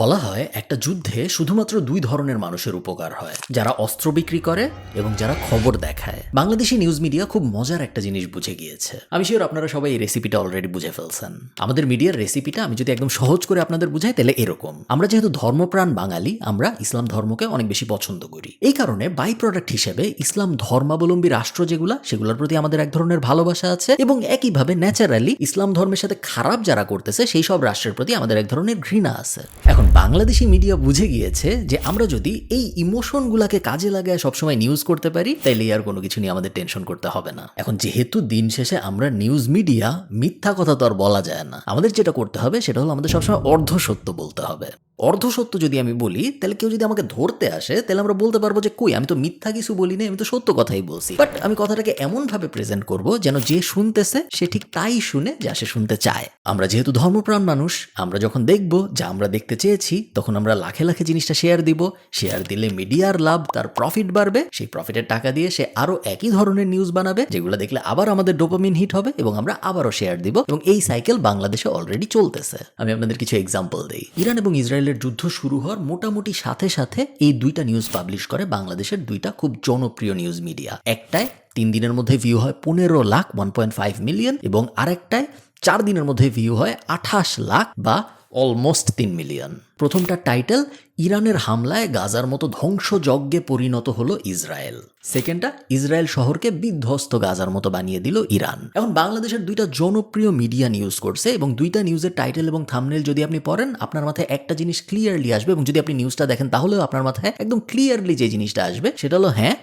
বলা হয় একটা যুদ্ধে শুধুমাত্র দুই ধরনের মানুষের উপকার হয়, যারা অস্ত্র বিক্রি করে এবং যারা খবর দেখায়। বাংলাদেশি নিউজ মিডিয়া খুব মজার একটা জিনিস বুঝে গিয়েছে। আমি শিওর আপনারা সবাই এই রেসিপিটা অলরেডি বুঝে ফেলছেন। আমাদের মিডিয়ার রেসিপিটা আমি যদি একদম সহজ করে আপনাদের বুঝাই, তাহলে এরকম। আমরা যেহেতু ধর্মপ্রাণ বাঙালি, আমরা ইসলাম ধর্মকে অনেক বেশি পছন্দ করি। এই কারণে বাই প্রোডাক্ট হিসেবে ইসলাম ধর্মাবলম্বী রাষ্ট্র যেগুলা, সেগুলোর প্রতি আমাদের এক ধরনের ভালোবাসা আছে এবং একইভাবে ন্যাচারালি ইসলাম ধর্মের সাথে খারাপ যারা করতেছে, সেই সব রাষ্ট্রের প্রতি আমাদের এক ধরনের ঘৃণা আছে। এখন বাংলাদেশি মিডিয়া বুঝে গিয়েছে যে আমরা যদি এই ইমোশনগুলোকে কাজে লাগায় সবসময় নিউজ করতে পারি, তাইলে আর কোনো কিছু নিয়ে আমাদের টেনশন করতে হবে না। এখন যেহেতু দিন শেষে আমরা নিউজ মিডিয়া মিথ্যা কথা তো আর বলা যায় না। আমাদের যেটা করতে হবে, সেটা হলো আমাদের সবসময় অর্ধ সত্য বলতে হবে। অর্ধ সত্য যদি আমি বলি তাহলে কেউ যদি আমাকে ধরতে আসে তাহলে আমরা বলতে পারব যে কই, আমি তো মিথ্যা কিছু বলি না আমি তো সত্য কথাই বলছি। বাট আমি কথাটাকে এমন ভাবে প্রেজেন্ট করব যেন যে শুনতেছে, সে ঠিক তাই শুনে যা সে শুনতে চায়। আমরা যেহেতু ধর্মপ্রাণ মানুষ, আমরা যখন দেখব যা আমরা দেখতে চেয়েছি তখন আমরা লাখে লাখে জিনিসটা শেয়ার দিব। শেয়ার দিলে মিডিয়ার লাভ, তার প্রফিট বাড়বে। সেই প্রফিটের টাকা দিয়ে সে আরও একই ধরনের নিউজ বানাবে, যেগুলো দেখলে আবার আমাদের ডোপামিন হিট হবে এবং আমরা আবারও শেয়ার দিব এবং এই সাইকেল বাংলাদেশে অলরেডি চলতেছে। আমি আপনাদের কিছু এক্সাম্পল দেই। ইরান এবং ইসরায়েলের যুদ্ধ শুরু হওয়ার মোটামুটি সাথে সাথে এই দুইটা নিউজ পাবলিশ করে বাংলাদেশের দুইটা খুব জনপ্রিয় নিউজ মিডিয়া একটায় তিন দিনের মধ্যে ভিউ হয় পনেরো lakh one point five million এবং আরেকটায় চার দিনের মধ্যে ভিউ হয় আঠাশ লাখ বা অলমোস্ট তিন মিলিয়ন প্রথমটা টাইটেল ইরানের হামলায় গাজার মতো ধ্বংসযজ্ঞে পরিণত হলো ইসরায়েল। সেকেন্ডটা, ইসরায়েল শহরকে বিধ্বস্ত গাজার মতো বানিয়ে দিল ইরান। এখন বাংলাদেশের দুইটা জনপ্রিয় মিডিয়া নিউজ করছে এবং দুইটা নিউজের টাইটেল এবং থামনেল যদি আপনি পড়েন, আপনার মাথায় একটা জিনিস ক্লিয়ারলি আসবে এবং যদি আপনি নিউজটা দেখেন, তাহলেও আপনার মাথায় একদম ক্লিয়ারলি যে জিনিসটা আসবে, সেটা হলো হ্যাঁ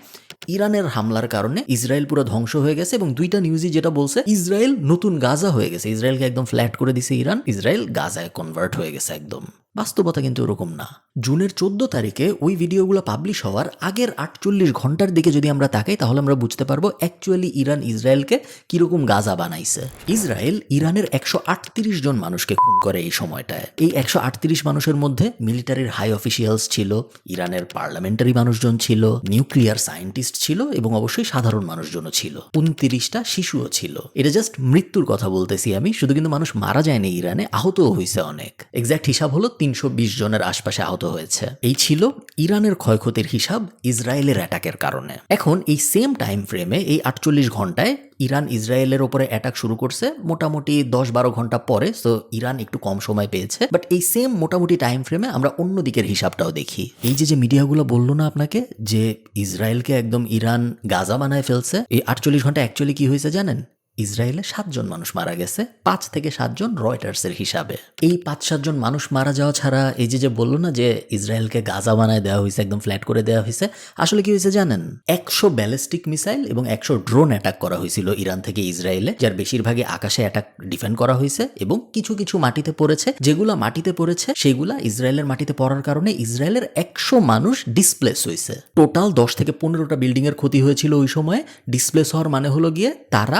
ইরানের হামলার কারণে ইসরায়েল পুরো ধ্বংস হয়ে গেছে এবং দুইটা নিউজই যেটা বলছে, ইসরায়েল নতুন গাজা হয়ে গেছে। ইসরায়েলকে একদম ফ্ল্যাট করে দিছে ইরান, ইসরায়েল গাজায় কনভার্ট হয়ে গেছে একদম। বাস্তবতা কিন্তু ওরকম না। জুনের চোদ্দ তারিখে ওই ভিডিওগুলো পাবলিশ হওয়ার আগের আটচল্লিশ ঘণ্টার দিকে যদি আমরা তাকাই, তাহলে আমরা বুঝতে পারব অ্যাকচুয়ালি ইরান ইসরায়েলকে কীরকম গাজা বানাইছে। ইসরায়েল ইরানের একশো আটত্রিশ জন মানুষকে খুন করে এই সময়টায়। এই একশো আটত্রিশ মানুষের মধ্যে মিলিটারির হাই অফিসিয়ালস ছিল, ইরানের পার্লামেন্টারি মানুষজন ছিল নিউক্লিয়ার সায়েন্টিস্ট ছিল এবং অবশ্যই সাধারণ মানুষজনও ছিল। উনত্রিশটা শিশুও ছিল। এটা জাস্ট মৃত্যুর কথা বলতেছি আমি, শুধু কিন্তু মানুষ মারা যায়নি ইরানে, আহতও হয়েছে অনেক। এক্স্যাক্ট হিসাব হলো তিনশো বিশ জনের আশপাশে আহত হয়েছে। এই ছিল ইরানের ক্ষয়ক্ষতির হিসাব ইসরায়েলের অ্যাটাকের কারণে। এখন এই সেম টাইম ফ্রেমে এই আটচল্লিশ ঘন্টায় ইরান ইসরায়েলের ওপরে অ্যাটাক শুরু করছে মোটামুটি দশ বারো ঘণ্টা পরে সো ইরান একটু কম সময় পেয়েছে। বাট এই সেম মোটামুটি টাইম ফ্রেমে আমরা অন্য দিকের হিসাবটাও দেখি। এই যে যে মিডিয়াগুলো বলল না আপনাকে, যে ইসরায়েলকে একদম ইরান গাজা বানায় ফেলছে, এই আটচল্লিশ ঘণ্টা অ্যাকচুয়ালি কি হয়েছে জানেন? ইসরায়েলে সাতজন মানুষ মারা গেছে, পাঁচ থেকে সাতজন রয়টার্সের হিসাবে। এই পাঁচ সাতজন মানুষ মারা যাওয়া ছাড়া এই যে যে বলল না যে ইসরায়েলকে গাজা বানায় দেওয়া হয়েছে, একদম ফ্ল্যাট করে দেওয়া হয়েছে, আসলে কি হয়েছে জানেন? একশো ব্যালিস্টিক মিসাইল এবং একশো ড্রোন অ্যাটাক করা হয়েছিল ইরান থেকে ইসরায়েলে, যার বেশিরভাগই আকাশে অ্যাটাক ডিফেন্ড করা হয়েছে এবং কিছু কিছু মাটিতে পড়েছে। যেগুলা মাটিতে পড়েছে, সেগুলা ইসরায়েলের মাটিতে পড়ার কারণে ইসরায়েলের একশো মানুষ ডিসপ্লেস হয়েছে। টোটাল দশ থেকে পনেরোটা বিল্ডিং এর ক্ষতি হয়েছিল ওই সময়। ডিসপ্লেস হওয়ার মানে হলো গিয়ে তারা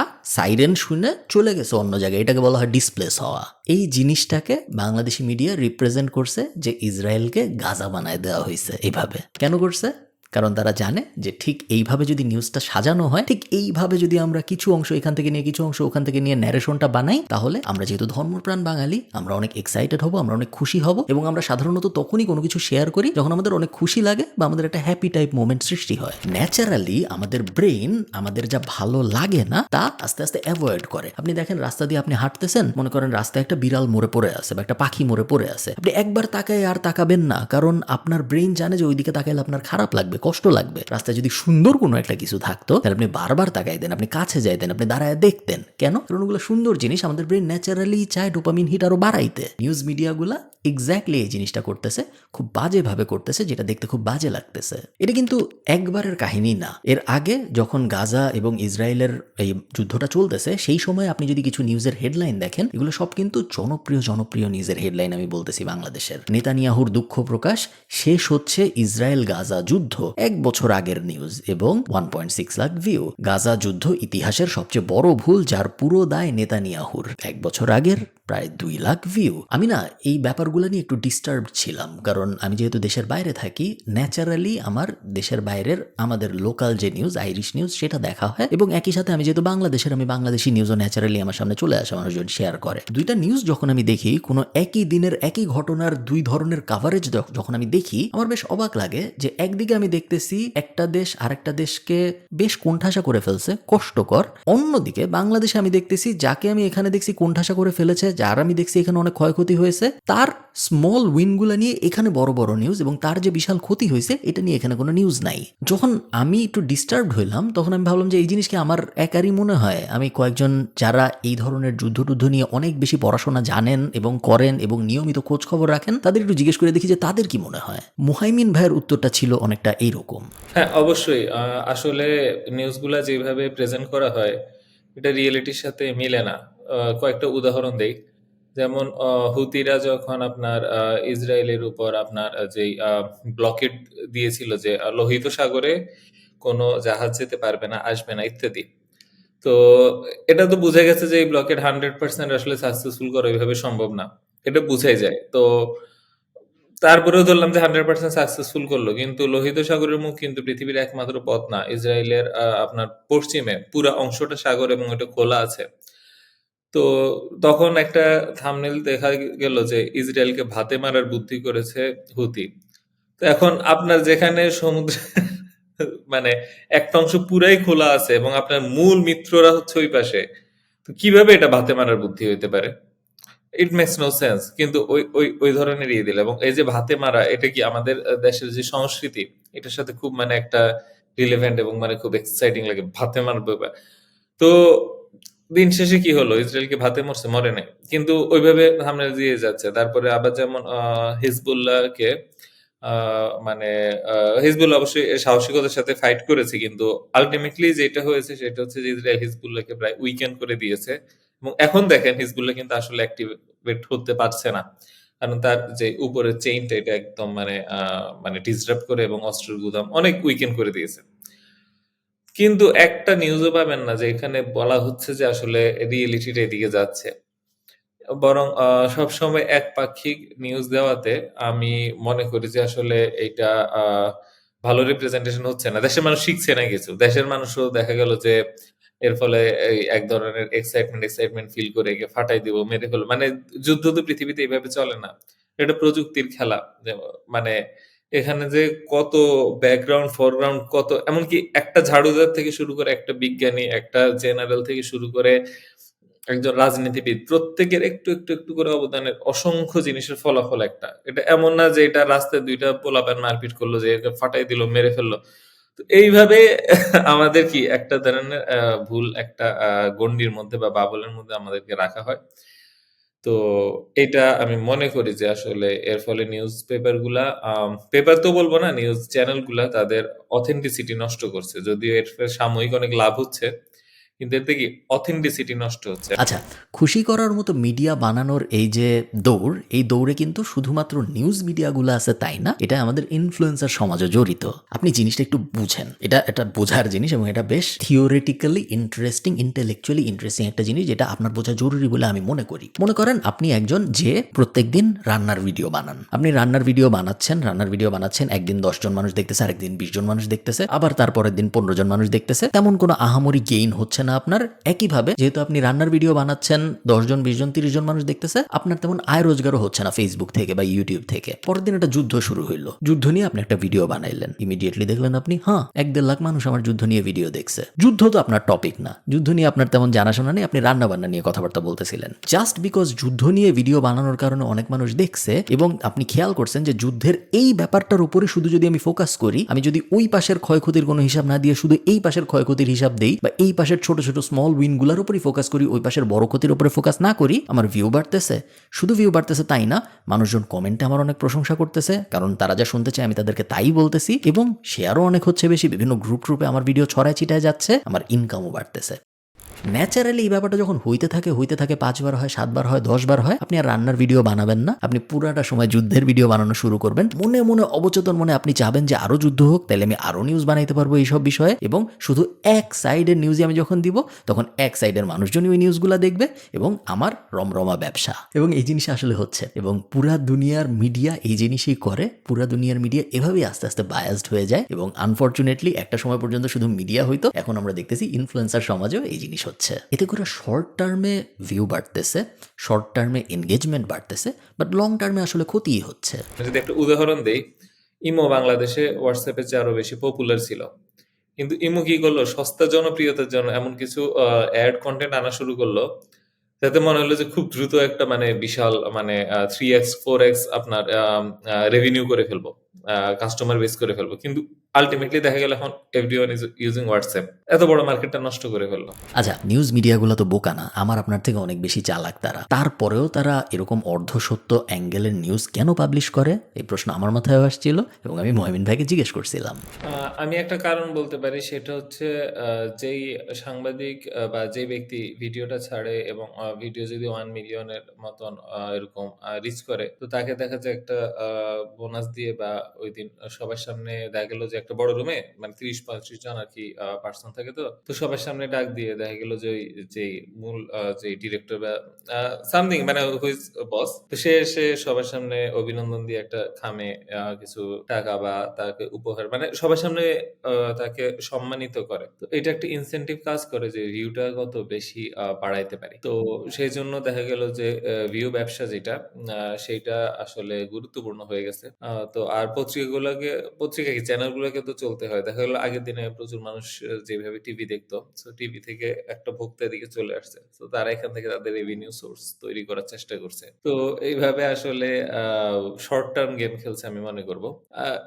সাইরেন শুনে চলে গেছে অন্য জায়গায়। এটাকে বলা হয় ডিসপ্লেস হওয়া। এই জিনিসটাকে বাংলাদেশি মিডিয়া রিপ্রেজেন্ট করছে যে ইসরায়েলকে গাজা বানায় দেওয়া হয়েছে এইভাবে কেন করছে? কারণ তারা জানে যে ঠিক এইভাবে যদি নিউজটা সাজানো হয়, ঠিক এইভাবে যদি আমরা কিছু অংশ এখান থেকে নিয়ে, কিছু অংশ ওখান থেকে নিয়ে ন্যারেশনটা বানাই, তাহলে আমরা যেহেতু ধর্মপ্রাণ বাঙালি, আমরা অনেক এক্সাইটেড হব, আমরা অনেক খুশি হব এবং আমরা সাধারণত তখনই কোনো কিছু শেয়ার করি যখন আমাদের অনেক খুশি লাগে বা আমাদের একটা হ্যাপি টাইপ মোমেন্ট সৃষ্টি হয়। ন্যাচারালি আমাদের ব্রেন আমাদের যা ভালো লাগে না, তা আস্তে আস্তে অ্যাভয়েড করে। আপনি দেখেন রাস্তা দিয়ে আপনি হাঁটতেছেন, মনে করেন রাস্তায় একটা বিড়াল মরে পড়ে আছে বা একটা পাখি মরে পড়ে আছে। আপনি একবার তাকায় আর তাকাবেন না, কারণ আপনার ব্রেন জানে যে ওইদিকে তাকাইলে আপনার খারাপ লাগবে। কষ্ট লাগবে। রাস্তায় যদি সুন্দর কোনো একটা কিছু থাকতো, তাহলে আপনি বারবার তাকাইতেন আপনি কাছে যাইতেন, আপনি দাঁড়ায় দেখতেন। কেন? কারণ ওগুলো সুন্দর জিনিস আমাদের ব্রেন ন্যাচারালি চায় ডোপামিন হিট আরও বাড়াইতে। নিউজ মিডিয়াগুলা এক্স্যাক্টলি এই জিনিসটা করতেছে, খুব বাজেভাবে করতেছে, যেটা দেখতে খুব বাজে লাগতেছে। এটা কিন্তু একবারের কাহিনী না। এর আগে যখন গাজা এবং ইসরায়েলের এই যুদ্ধটা চলতেছে, সেই সময় আপনি যদি কিছু নিউজের হেডলাইন দেখেন, এগুলো সব কিন্তু জনপ্রিয় জনপ্রিয় নিউজের হেডলাইন আমি বলতেছি বাংলাদেশের। নেতানিয়াহুর দুঃখ প্রকাশ, শেষ হচ্ছে ইসরায়েল গাজা যুদ্ধ। এক বছর আগের নিউজ এবং one point six lakh view Gaza যুদ্ধ ইতিহাসের সবচেয়ে বড় ভুল যার পুরো দায় নেতানিয়াহুর। এক বছর আগের প্রায় দুই লাখ ভিউ আমি না এই ব্যাপারগুলো নিয়ে একটু ডিস্টার্ব ছিলাম, কারণ আমি যেহেতু দেশের বাইরে থাকি ন্যাচারালি আমার দেশের বাইরের আমাদের লোকাল যে নিউজ আইরিশ নিউজ সেটা দেখা হয়। এবং একই সাথে আমি যেহেতু বাংলাদেশের, আমি বাংলাদেশি নিউজও ন্যাচারালি আমার সামনে চলে আসে, মানুষজন শেয়ার করে। দুইটা নিউজ যখন আমি দেখি, কোনো একই দিনের একই ঘটনার দুই ধরনের কাভারেজ যখন আমি দেখি, আমার বেশ অবাক লাগে যে একদিকে আমি দেখতেছি একটা দেশ আরেকটা দেশকে বেশ কোণঠাসা করে ফেলছে, কষ্টকর। অন্যদিকে বাংলাদেশে আমি দেখতেছি, যাকে আমি এখানে দেখছি কোণঠাসা করে ফেলেছে, যার আমি দেখছি এখানে অনেক ক্ষয়ক্ষতি হয়েছে, তার স্মল উইনগুলো নিয়ে এখানে বড় বড় নিউজ এবং তার যে বিশাল ক্ষতি হয়েছে, এটা নিয়ে এখানে কোনো নিউজ নাই। যখন আমি একটু ডিস্টার্বড হইলাম, তখন আমি ভাবলাম যে এই জিনিসকে আমার একারই মনে হয়? আমি কয়েকজন যারা এই ধরনের যুদ্ধ টুদ্ধ নিয়ে অনেক বেশি পড়াশোনা জানেন এবং করেন এবং নিয়মিত খোঁজ খবর রাখেন, তাদের একটু জিজ্ঞেস করে দেখি যে তাদের কি মনে হয়? মুহাইমিন ভাইয়ের উত্তরটা ছিল অনেকটা এইরকম। হ্যাঁ অবশ্যই। আসলে নিউজগুলা যেভাবে প্রেজেন্ট করা হয়, এটা রিয়েলিটির সাথে মিলে না। কয়েকটা উদাহরণ দেই। যেমন হুতিরা যখন আপনার ইসরায়েলের উপর আপনার যেই ব্লকেট দিয়েছিল যে লোহিত সাগরে কোনো জাহাজ যেতে পারবে না, আসবে না, ইত্যাদি। তো এটা তো বুঝে গেছে যে, এই ব্লকেট হান্ড্রেড পার্সেন্ট আসলে সাকসেসফুল করা ওইভাবে সম্ভব না। এটা বুঝাই যায়। তো তারপরেও ধরলাম যে হান্ড্রেড পার্সেন্ট সাকসেসফুল করল। কিন্তু লোহিত সাগরের মুখ কিন্তু পৃথিবীর একমাত্র পথ না। ইসরায়েলের আপনার পশ্চিমে পুরো অংশটা সাগর এবং ওটা খোলা আছে। তো তখন একটা থামনেল দেখা গেল যে ইসরায়েলকে ভাতে মারার বুদ্ধি করেছে হুতি। তো এখন আপনার যেখানে সমুদ্র মানে একটা অংশ পুরাই খোলা আছে এবং আপনার মূল মিত্ররা হচ্ছে ওই পাশে। তো কীভাবে এটা ভাতে মারার বুদ্ধি হইতে পারে? ইট মেক্স নো সেন্স কিন্তু ওই ওই ওই ধরনের ইয়ে দিল এবং এই যে ভাতে মারা, এটা কি আমাদের দেশের যে সংস্কৃতি, এটার সাথে খুব মানে একটা রিলেভেন্ট এবং মানে খুব এক্সাইটিং লাগে ভাতে ব্যাপার। তো দিন শেষে কি হলো? ইসরায়েলকে ভাতে মরছে, মরে নাই। কিন্তু ওইভাবে সামনে দিয়ে যাচ্ছে। তারপরে আবার যেমন হিজবুল্লাহকে মানে হিজবুল্লাহ অবশ্যই সাহসিকতার সাথে ফাইট করেছে, কিন্তু আলটিমেটলি যেটা হয়েছে সেটা হচ্ছে যে ইসরায়েল হিজবুল্লাহকে প্রায় উইকেন্ড করে দিয়েছে। এবং এখন দেখেন হিজবুল্লাহ কিন্তু আসলে অ্যাক্টিভেট হতে পারছে না। কারণ তার যে উপরের চেইনটা এটা একদম মানে মানে ডিসরাপ্ট করে এবং অস্ত্রের গুদাম অনেক উইকেন্ড করে দিয়েছে। কিন্তু একটা নিউজও পাবেন না যে এখানে বলা হচ্ছে যে আসলে রিয়েলিটিটা এদিকে যাচ্ছে। বরং সবসময় একপাক্ষিক নিউজ দেওয়াতে আমি মনে করি যে আসলে এটা ভালো রিপ্রেজেন্টেশন হচ্ছে না। দেশের মানুষ শিখছে না কিছু। দেশের মানুষও দেখা গেল যে এর ফলে এক ধরনের এক্সাইটমেন্ট এক্সাইটমেন্ট ফিল করে একে ফাটাই দিব, মেরে ফেলো মানে যুদ্ধ তো পৃথিবীতে এইভাবে চলে না। এটা প্রযুক্তির খেলা। মানে এখানে যে কত ব্যাকগ্রাউন্ড ফরগ্রাউন্ড কত, এমনকি একটা ঝাড়ুদার থেকে শুরু করে একটা বিজ্ঞানী, একটা জেনারেল থেকে শুরু করে একজন রাজনীতিবিদ, প্রত্যেকের একটু একটু একটু করে অবদানের অসংখ্য জিনিসের ফলাফল একটা। এটা এমন না যে এটা রাস্তায় দুইটা পোলাপান মারপিট করল, যে একে ফাটাই দিল, মেরে ফেলল। তো এইভাবে আমাদের কি একটা ধরনের ভুল একটা গণ্ডির মধ্যে বা বাবলের মধ্যে আমাদেরকে রাখা হয়। তো এটা আমি মনে করি যে আসলে এর ফলে নিউজ পেপারগুলা পেপার তো বলব না নিউজ চ্যানেলগুলা তাদের অথেন্টিসিটি নষ্ট করছে। যদিও এর ফলে সাময়িক অনেক লাভ হচ্ছে। কিন্তু এতে কি অথেন্টিসিটি নষ্ট হচ্ছে? আচ্ছা খুশি করার মতো মিডিয়া বানানোর এই যে দৌড়, এই দৌড়ে কিন্তু শুধুমাত্র নিউজ মিডিয়াগুলো আছে তাই না? এটা আমাদের ইনফ্লুয়েন্সার সমাজও জড়িত। আপনি জিনিসটা একটু বুঝেন। এটা এটা বোঝার জিনিস এবং এটা বেশ থিওরিটিক্যালি ইন্টারেস্টিং ইন্টেলেকচুয়ালি ইন্টারেস্টিং একটা জিনিস যেটা আপনার বোঝা জরুরি বলে আমি মনে করি। মনে করেন আপনি একজন যে প্রত্যেকদিন রান্নার ভিডিও বানান। আপনি রান্নার ভিডিও বানাচ্ছেন, রান্নার ভিডিও বানাচ্ছেন, একদিন দশজন মানুষ দেখতেছে, আরেকদিন বিশ জন মানুষ দেখতেছে, আবার তারপরের দিন পনেরো জন মানুষ দেখতেছে। তেমন কোনো আহামরি গেইন হচ্ছে না আপনার একইভাবে, যেহেতু আপনি রান্নার ভিডিও বানাচ্ছেন, দশজন বিশ জন তিরিশ জন মানুষ দেখতেছে, আপনার তেমন আয় রোজগারও হচ্ছে না ফেসবুক থেকে বা ইউটিউব থেকে। পরের দিন একটা যুদ্ধ শুরু হইল। যুদ্ধ নিয়ে আপনি একটা ভিডিও বানাইলেন। ইমিডিয়েটলি দেখলেন আপনি হ্যাঁ এক দেড় লাখ মানুষ আমার যুদ্ধ নিয়ে ভিডিও দেখছে। যুদ্ধ তো আপনার টপিক না। যুদ্ধ নিয়ে আপনার তেমন জানাশোনা নেই, আপনি রান্না বান্না নিয়ে কথাবার্তা বলতেছিলেন। জাস্ট বিকজ যুদ্ধ নিয়ে ভিডিও বানানোর কারণে অনেক মানুষ দেখছে এবং আপনি খেয়াল করছেন যে যুদ্ধের এই ব্যাপারটার উপরে শুধু যদি আমি ফোকাস করি, আমি যদি ওই পাশের ক্ষয়ক্ষতির কোনো হিসাব না দিয়ে শুধু এই পাশের ক্ষয়ক্ষতির হিসাব দেই বা এই পাশের ছোট ছোট স্মল উইনগুলোর উপরই ফোকাস করি, ওই পাশের বড় ক্ষতির উপরে ফোকাস না করি, আমার ভিউ বাড়তেছে। শুধু ভিউ বাড়তেছে তাই না, মানুষজন কমেন্টে আমার অনেক প্রশংসা করতেছে, কারণ তারা যা শুনতে চায় আমি তাদেরকে তাই বলতেছি এবং শেয়ারও অনেক হচ্ছে বেশি, বিভিন্ন গ্রুপ গ্রুপে আমার ভিডিও ছড়ায় ছিটায় যাচ্ছে, আমার ইনকামও বাড়তেছে। ন্যাচারালি এই ব্যাপারটা যখন হইতে থাকে হইতে থাকে পাঁচবার হয়, সাতবার হয়, দশবার হয়, আপনি আর রান্নার ভিডিও বানাবেন না। আপনি পুরাটা সময় যুদ্ধের ভিডিও বানানো শুরু করবেন। মনে মনে অবচেতন মনে আপনি চাবেন যে আরও যুদ্ধ হোক, তাহলে আমি আরও নিউজ বানাইতে পারব এইসব বিষয়ে। এবং শুধু এক সাইডের নিউজই আমি যখন দিব, তখন এক সাইডের মানুষজনই ওই নিউজগুলো দেখবে এবং আমার রমরমা ব্যবসা। এবং এই জিনিস আসলে হচ্ছে। এবং পুরা দুনিয়ার মিডিয়া এই জিনিসই করে, পুরা দুনিয়ার মিডিয়া এভাবেই আস্তে আস্তে বায়াসড হয়ে যায়। এবং আনফর্চুনেটলি একটা সময় পর্যন্ত শুধু মিডিয়া হইতো, এখন আমরা দেখতেছি ইনফ্লুয়েন্সার সমাজেও এই জিনিস হচ্ছে। এতে করে শর্ট টার্মে ভিউ বাড়তেছে শর্ট টার্মে এনগেজমেন্ট বাড়তেছে বাট লং টার্মে আসলে ক্ষতিই হচ্ছে। যদি একটা উদাহরণ দেই, ইমো বাংলাদেশে হোয়াটসঅ্যাপের চেয়ে আরও বেশি পপুলার ছিল। কিন্তু ইমো কি করল? সস্তা জনপ্রিয়তার জন্য এমন কিছু অ্যাড কন্টেন্ট আনা শুরু করল, যাতে মনে হলো যে খুব দ্রুত একটা মানে বিশাল মানে থ্রি এক্স ফোর এক্স আপনার রেভিনিউ করে ফেলব। কাস্টমার বেস করে ফেলব। কিন্তু আলটিমেটলি দেখা গেল এখন এভরিওয়ান ইজ ইউজিং হোয়াটসঅ্যাপ এত বড় মার্কেটটা নষ্ট করে ফেলল। আচ্ছা নিউজ মিডিয়াগুলো তো বোকা না। আমার আপনার থেকে অনেক বেশি চালাক তারা। তারপরেও তারা এরকম অর্ধসত্য অ্যাঙ্গেলের নিউজ কেন পাবলিশ করে? এই প্রশ্ন আমার মাথায় আসছিল এবং আমি মহিমিন ভাইকে জিজ্ঞেস করছিলাম। আমি একটা কারণ বলতে পারি সেটা হচ্ছে যেই সাংবাদিক বা যে ব্যক্তি ভিডিওটা ছাড়ে এবং ভিডিও যদি ওয়ান মিলিয়নের মতন এরকম রিচ করে তো তাকে দেখা যায় একটা বোনাস দিয়ে বা ওই দিন সবার সামনে দেখা গেল যে একটা বড় রুমে মানে তিরিশ, পঁয়ত্রিশ জন আর কি পার্সন থাকে তো। তো সবার সামনে ডাক দিয়ে দেখা গেল যে যে মূল যে ডিরেক্টর বা সামথিং মানে হুইজ বস তো সে এসে সবার সামনে অভিনন্দন দিয়ে একটা খামে কিছু টাকা বা তাকে উপহার মানে সবার সামনে তাকে সম্মানিত করে। তো এটা একটা ইনসেন্টিভ কাজ করে যে ভিউটা কত বেশি বাড়াইতে পারি। তো সেই জন্য দেখা গেল যে ভিউ ব্যবসা যেটা সেইটা আসলে গুরুত্বপূর্ণ হয়ে গেছে। তো আর পত্রিকাগুলোকে, পত্রিকা চ্যানেলগুলোকে তো চলতে হয়। দেখা গেলো আগের দিনে প্রচুর মানুষ যেভাবে টিভি দেখতো টিভি থেকে একটা ভোক্তা দিকে চলে আসছে। তো তারা এখান থেকে তাদের রেভিনিউ সোর্স তৈরি করার চেষ্টা করছে। তো এইভাবে আসলে শর্ট টার্ম গেম খেলছে আমি মনে করব।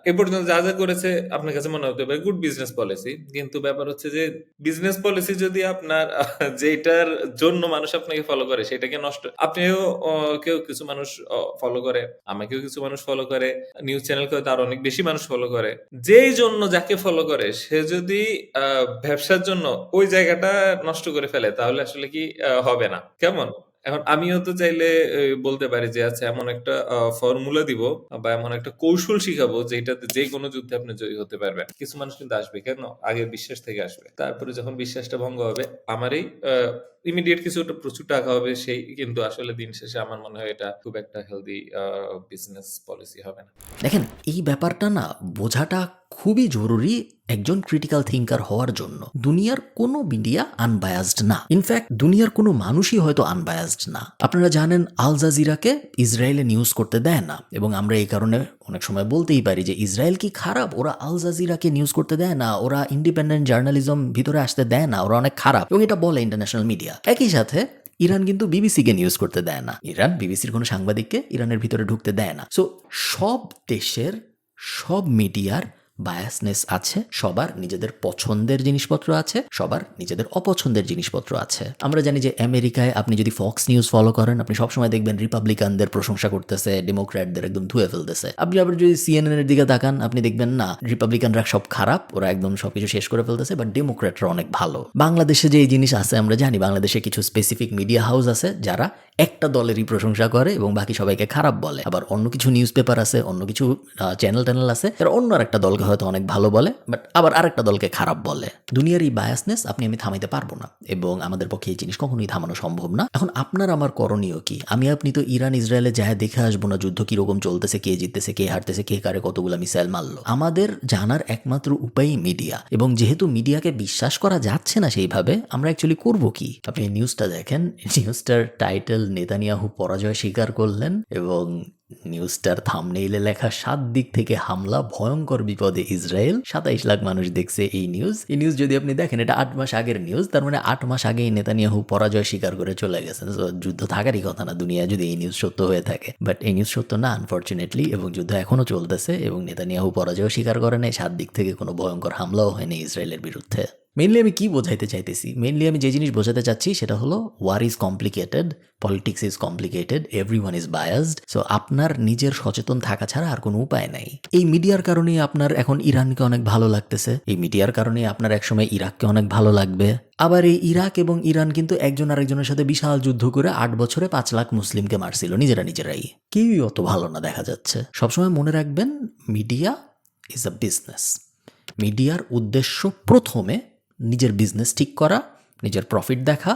এ পর্যন্ত যা যা করেছে আপনার কাছে মনে হতে পারে গুড বিজনেস পলিসি কিন্তু ব্যাপার হচ্ছে যে বিজনেস পলিসি যদি আপনার যেটার জন্য মানুষ আপনাকে ফলো করে, সেটাকে নষ্ট, আপনিও কেউ কিছু মানুষ ফলো করে, আমাকেও কিছু মানুষ ফলো করে নিউজ চ্যানেলকে তার অনেক বেশি মানুষ ফলো করে। যেই জন্য যাকে ফলো করে, সে যদি ব্যবসার জন্য ওই জায়গাটা নষ্ট করে ফেলে, তাহলে আসলে কি হবে না। কেমন? এখন আমিও তো চাইলে বলতে পারি যে আচ্ছা এমন একটা ফর্মুলা দিব বা এমন একটা কৌশল শিখাবো যেটাতে যে কোনো যুদ্ধে আপনি জয়ী হতে পারবেন। কিছু মানুষ কিন্তু আসবে, কেন? আগে বিশ্বাস থেকে আসবে। তারপরে যখন বিশ্বাসটা ভঙ্গ হবে আমারই ইমিডিয়েট কিছু প্রচুর টাকা হবে, সেই কিন্তু আসলে দিন শেষে আমার মনে হয় এটা খুব একটা হেলদি বিজনেস পলিসি হবে না। দেখেন, এই ব্যাপারটা না বোঝাটা খুবই জরুরি একজন ক্রিটিক্যাল থিঙ্কার হওয়ার জন্য। দুনিয়ার কোনো মিডিয়া আনবায়াসড না। ইনফ্যাক্ট দুনিয়ার কোনো মানুষই হয়তো আনবায়াসড না। আপনারা জানেন আল জাজিরাকে ইসরায়েলে নিউজ করতে দেয় না। এবং আমরা এই কারণে অনেক সময় বলতেই পারি যে, ইসরায়েল কি খারাপ? ওরা আল জাজিরাকে নিউজ করতে দেয় না। ওরা ইন্ডিপেন্ডেন্ট জার্নালিজম ভিতরে আসতে দেয় না। ওরা অনেক খারাপ। এবং এটা বলে ইন্টারন্যাশনাল মিডিয়া একই সাথে, ইরান কিন্তু বিবিসিকে নিউজ করতে দেয় না। ইরান বিবিসির কোনো সাংবাদিককে ইরানের ভিতরে ঢুকতে দেয় না। সো সব দেশের, সব মিডিয়ার বায়াসনেস আছে, সবার নিজেদের পছন্দের জিনিসপত্র আছে, সবার নিজেদের অপছন্দের জিনিসপত্র আছে। আমরা জানি যে আমেরিকায় আপনি যদি ফক্স নিউজ ফলো করেন, আপনি সবসময় দেখবেন রিপাবলিকানদের প্রশংসা করতেছে ডেমোক্র্যাটদের একদম ধুয়ে ফেলতেছে। আপনি আবার যদি সিএনএন এর দিকে তাকান, আপনি দেখবেন না রিপাবলিকানরা সব খারাপ, ওরা একদম সবকিছু শেষ করে ফেলতেছে বাট ডেমোক্র্যাটরা অনেক ভালো। বাংলাদেশে যে এই জিনিস আছে, আমরা জানি বাংলাদেশে কিছু স্পেসিফিক মিডিয়া হাউস আছে, যারা একটা দলেরই প্রশংসা করে এবং বাকি সবাইকে খারাপ বলে। আবার অন্য কিছু নিউজ পেপার আছে, অন্য কিছু চ্যানেল ট্যানেল আছে যারা অন্য আরেকটা দলকে হয়তো অনেক ভালো বলে বাট আবার আরেকটা দলকে খারাপ বলে। দুনিয়ার এই বায়াসনেস আপনি আমি থামাইতে পারব না, এবং আমাদের পক্ষে এই জিনিস কখনোই থামানো সম্ভব না। এখন আপনার আমার করণীয় কি? আমি আপনি তো ইরান, ইসরায়েলে যায় দেখে আসব না, যুদ্ধ কীরকম চলতেছে, কে জিততেছে, কে হারতেছে, কে কারে কতগুলো মিসাইল মারলো, আমাদের জানার একমাত্র উপায়ই মিডিয়া। এবং যেহেতু মিডিয়াকে বিশ্বাস করা যাচ্ছে না সেইভাবে, আমরা অ্যাকচুয়ালি করব কি? আপনি নিউজটা দেখেন নিউজটার টাইটেল নেতানিয়াহু পরাজয় স্বীকার করলেন, এবং নিউজটার থামনেইলে লেখা সাত দিক থেকে হামলা, ভয়ঙ্কর বিপদে ইসরায়েল। সাতাইশ লাখ মানুষ দেখছে এই নিউজ এই নিউজ যদি আপনি দেখেন, এটা আট মাস আগের নিউজ তার মানে আট মাস আগেই নেতানিয়াহু পরাজয় স্বীকার করে চলে গেছেন। যুদ্ধ থাকারই কথা না, দুনিয়া যদি এই নিউজ সত্য হয়ে থাকে। বাট এই নিউজ সত্য না আনফর্চুনেটলি এবং যুদ্ধ এখনও চলতেছে, এবং নেতানিয়াহু পরাজয় স্বীকার করে নেই। সাত দিক থেকে কোনো ভয়ঙ্কর হামলাও হয়নি ইসরায়েলের বিরুদ্ধে। মেইনলি আমি কি বোঝাইতে চাইতেছি? মেনলি আমি যে জিনিস বোঝাতে চাচ্ছি সেটা হলো war is complicated politics is complicated everyone is biased so আপনার নিজের সচেতন থাকা ছাড়া আর কোনো উপায় নাই। এই মিডিয়ার কারণে আপনার এখন ইরানকে অনেক ভালো লাগতেছে, এই মিডিয়ার কারণে আপনার একসময় ইরাককে অনেক ভালো লাগবে। আবার এই ইরাক এবং ইরান কিন্তু একজন আরেকজনের সাথে বিশাল যুদ্ধ করে আট বছরে পাঁচ লাখ মুসলিমকে মারছিল, নিজেরা নিজেরাই। কেউই অত ভালো না দেখা যাচ্ছে। সবসময় মনে রাখবেন, মিডিয়া ইজ আ বিজনেস মিডিয়ার উদ্দেশ্য প্রথমে নিজের বিজনেস ঠিক করা নিজের প্রফিট দেখা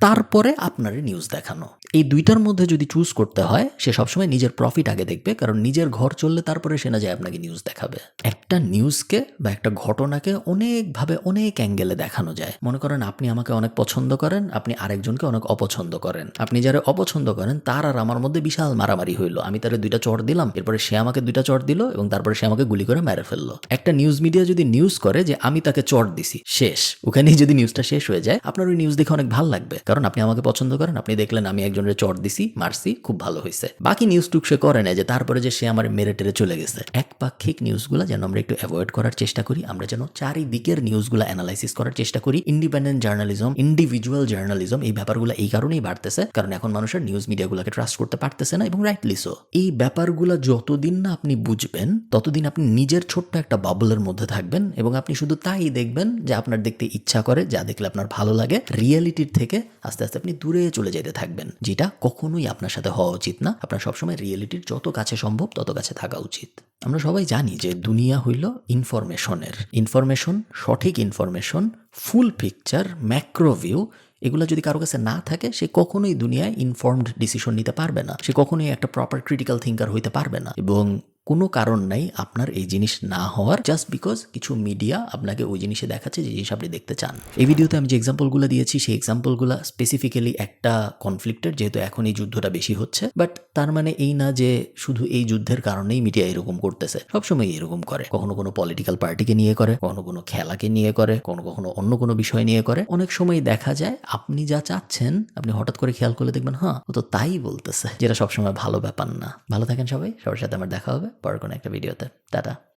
তারপরে আপনার নিউজ দেখানো। এই দুইটার মধ্যে যদি চুজ করতে হয়, সে সবসময় নিজের প্রফিট আগে দেখবে, কারণ নিজের ঘর চললে তারপরে সে না যায় আপনাকে নিউজ দেখাবে। একটা নিউজকে বা একটা ঘটনাকে অনেকভাবে অনেক অ্যাঙ্গেলে দেখানো যায়। মনে করেন আপনি আমাকে অনেক পছন্দ করেন, আপনি আরেকজনকে অনেক অপছন্দ করেন। আপনি যারা অপছন্দ করেন, তার আর আমার মধ্যে বিশাল মারামারি হইল। আমি তারে দুইটা চট দিলাম, এরপরে সে আমাকে দুইটা চট দিল এবং তারপরে সে আমাকে গুলি করে মেরে ফেলল। একটা নিউজ মিডিয়া যদি নিউজ করে যে, আমি তাকে চট দিছি, শেষ। ওখানেই যদি নিউজটা শেষ হয়ে যায়, আপনার ওই নিউজ দেখে অনেক ভালো লাগবে। কারণ আপনি আমাকে পছন্দ করেন, আপনি দেখলেন আমি একজনের চট দিছি, মারছি, খুব ভালো হয়েছে বাকি নিউজ টুক সে করে না যে তারপরে যে সে আমার মেরে টেরে চলে গেছে। একপাক্ষিক নিউজগুলো যেন আমরা একটু অ্যাভয়েড করার চেষ্টা করি, আমরা যেন চারিদিকের নিউজগুলো অ্যানালাইসিস করার চেষ্টা করি। ইন্ডিপেন্ডেন্ট জার্নালিজম ইন্ডিভিজুয়াল জার্নালিজম এই ব্যাপারগুলো এই কারণেই বাড়তেছে, কারণ এখন মানুষের নিউজ মিডিয়াগুলোকে ট্রাস্ট করতে পারতেছে না এবং রাইটলি সো এই ব্যাপারগুলো যতদিন না আপনি বুঝবেন, ততদিন আপনি নিজের ছোট্ট একটা বাবলের মধ্যে থাকবেন এবং আপনি শুধু তাই দেখবেন যে আপনার দেখতে ইচ্ছা করে, যা দেখলে আপনার ভালো লাগে। রিয়েলিটির থেকে আস্তে আস্তে আপনি দূরে চলে যেতে থাকবেন। যেটা কখনোই আপনার সাথে হওয়া উচিত না। আপনার সবসময় রিয়েলিটির যত কাছে সম্ভব, তত কাছে থাকা উচিত। আমরা সবাই জানি যে দুনিয়া হইল ইনফরমেশনের ইনফরমেশন সঠিক information full picture macro view এগুলো যদি কারও কাছে না থাকে, সে কখনোই দুনিয়ায় ইনফর্মড ডিসিশন নিতে পারবে না। সে কখনোই একটা প্রপার ক্রিটিক্যাল থিঙ্কার হইতে পারবে না। এবং কোনো কারণ নাই আপনার এই জিনিস না হওয়ার জাস্ট বিকজ কিছু মিডিয়া আপনাকে ওই জিনিসে দেখাচ্ছে যে জিনিস আপনি দেখতে চান। এই ভিডিওতে আমি যে এক্সাম্পলগুলো দিয়েছি, সেই এক্সাম্পলগুলো স্পেসিফিক্যালি একটা কনফ্লিক্টের যেহেতু এখন এই যুদ্ধটা বেশি হচ্ছে বাট তার মানে এই না যে শুধু এই যুদ্ধের কারণেই মিডিয়া এরকম করতেছে। সবসময় এরকম করে। কখনো কোনো পলিটিক্যাল পার্টিকে নিয়ে করে, কখনো কোনো খেলাকে নিয়ে করে, কখনো কখনো অন্য কোনো বিষয় নিয়ে করে। অনেক সময় দেখা যায় আপনি যা চাচ্ছেন, আপনি হঠাৎ করে খেয়াল করলে দেখবেন হ্যাঁ ও তো তাই বলতেছে। যেটা সবসময় ভালো ব্যাপার না। ভালো থাকেন সবাই। সবার সাথে আমার দেখা হবে। পরের কোনো একটা ভিডিওতে। টাটা।